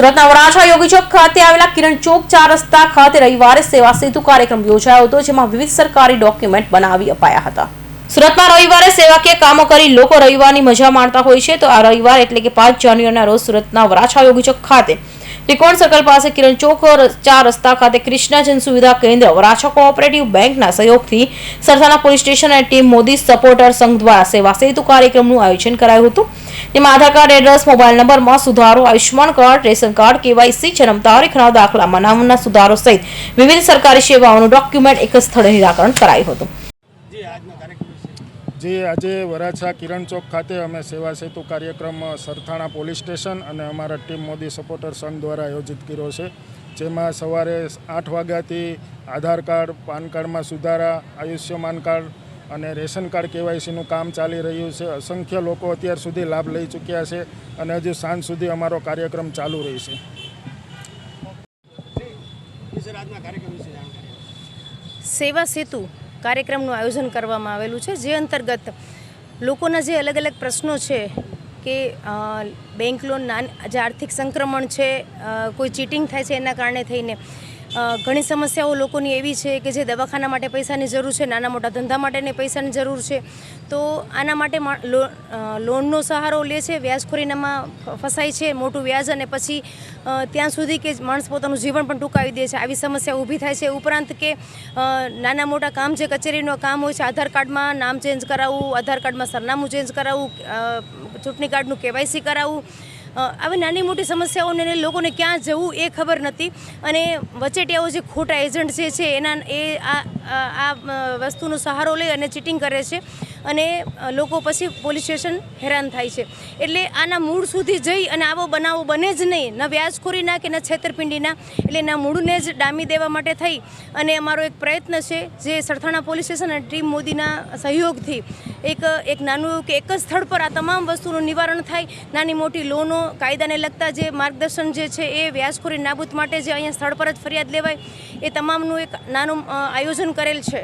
સુરતના વરાછા યોગી ચોક ખાતે આવેલા કિરણ ચોક ચાર રસ્તા ખાતે રવિવારે સેવા સેતુ કાર્યક્રમ યોજાયો હતો, જેમાં વિવિધ સરકારી ડોક્યુમેન્ટ બનાવી અપાયા હતા. સુરતમાં રવિવારે સેવાકીય કામો કરી લોકો રવિવારની મજા માણતા હોય છે, તો આ રવિવાર એટલે કે પાંચ જાન્યુઆરીના રોજ સુરતના વરાછા યોગી ચોક ખાતે ત્રિકોણ સર્કલ પાસે કિરણ ચોક ચાર રસ્તા ખાતે કૃષ્ણા જન સુવિધા કેન્દ્ર. વરાછા કોઓપરેટિવ બેંકના સહયોગથી સરથાના પોલીસ સ્ટેશન અને ટીમ મોદી સપોર્ટર સંઘ દ્વારા સેવા સેતુ કાર્યક્રમનું આયોજન કરાયું હતું. તેમાં આધાર કાર્ડ, એડ્રેસ, મોબાઈલ નંબરમાં સુધારો, Ayushman card, ration card, KYC, જન્મ તારીખના દાખલામાં નામના સુધારો સહિત વિવિધ સરકારી સેવાઓનું ડોક્યુમેન્ટ એક સ્થળે નિરાકરણ કરાયું હતું. જે આજે વરાછા કિરણ ચોક ખાતે અમે સેવા સેતુ કાર્યક્રમ સરથાણા પોલીસ સ્ટેશન અને અમારા ટીમ મોદી સપોર્ટર સંઘ દ્વારા આયોજિત કર્યો છે. જેમાં સવારે આઠ વાગ્યાથી આધાર કાર્ડ પાન કાર્ડમાં સુધારા આયુષ્યમાન કાર્ડ અને રેશન કાર્ડ કેવાયસીનું કામ ચાલી રહ્યું છે. અસંખ્ય લોકો અત્યાર સુધી લાભ લઈ ચૂક્યા છે અને હજુ સાંજ સુધી અમારો કાર્યક્રમ ચાલુ રહેશે. સેવા સેતુ કાર્યક્રમનું આયોજન કરવામાં આવેલું છે, જે અંતર્ગત લોકોના જે અલગ અલગ પ્રશ્નો છે કે બેંક લોન જે આર્થિક સંક્રમણ છે કોઈ ચીટિંગ થાય છે એના કારણે થઈને ઘણી સમસ્યાઓ લોકોની એવી છે કે જે દવાખાના માટે પૈસાની જરૂર છે, નાના મોટા ધંધા માટેની પૈસાની જરૂર છે. તો આના માટે લોનનો સહારો લે છે, વ્યાજખોરીનામાં ફસાય છે, મોટું વ્યાજ અને પછી ત્યાં સુધી કે માણસ પોતાનું જીવન પણ ટૂંકાવી દે છે. આવી સમસ્યા ઊભી થાય છે. ઉપરાંત કે નાના મોટા કામ જે કચેરીનો કામ હોય છે, આધાર કાર્ડમાં નામ ચેન્જ કરાવવું, આધાર કાર્ડમાં સરનામું ચેન્જ કરાવવું ચૂંટણી કાર્ડનું કેવાયસી કરાવવું આવી નાની મોટી સમસ્યાઓને લોકોને ક્યાં જવું એ ખબર નથી. અને વચેટિયાઓ જે ખોટા એજન્ટ જે છે, એના એ આ, આ- વસ્તુનો સહારો લઈ અને ચીટિંગ કરે છે. અને લોકો પછી પોલીસ સ્ટેશન હેરાન થાય છે. એટલે આના મૂળ સુધી જઈ અને આવો બનાવો બને જ નહીં. ન વ્યાજખોરીના કે ન છેતરપિંડીના. એટલે એના મૂળને જ ડામી દેવા માટે થઈ. અને અમારો એક પ્રયત્ન છે જે સરથાણા પોલીસ સ્ટેશન અને ટીમ મોદીના સહયોગથી એક એક નાનું કે એક જ સ્થળ પર આ તમામ વસ્તુનું નિવારણ થાય. નાની મોટી લોનો, કાયદાને લગતા જે માર્ગદર્શન જે છે એ વ્યાજખોરી નાબૂદ માટે જે અહીંયા સ્થળ પર જ ફરિયાદ લેવાય, એ તમામનું એક નાનું આયોજન કરેલ છે.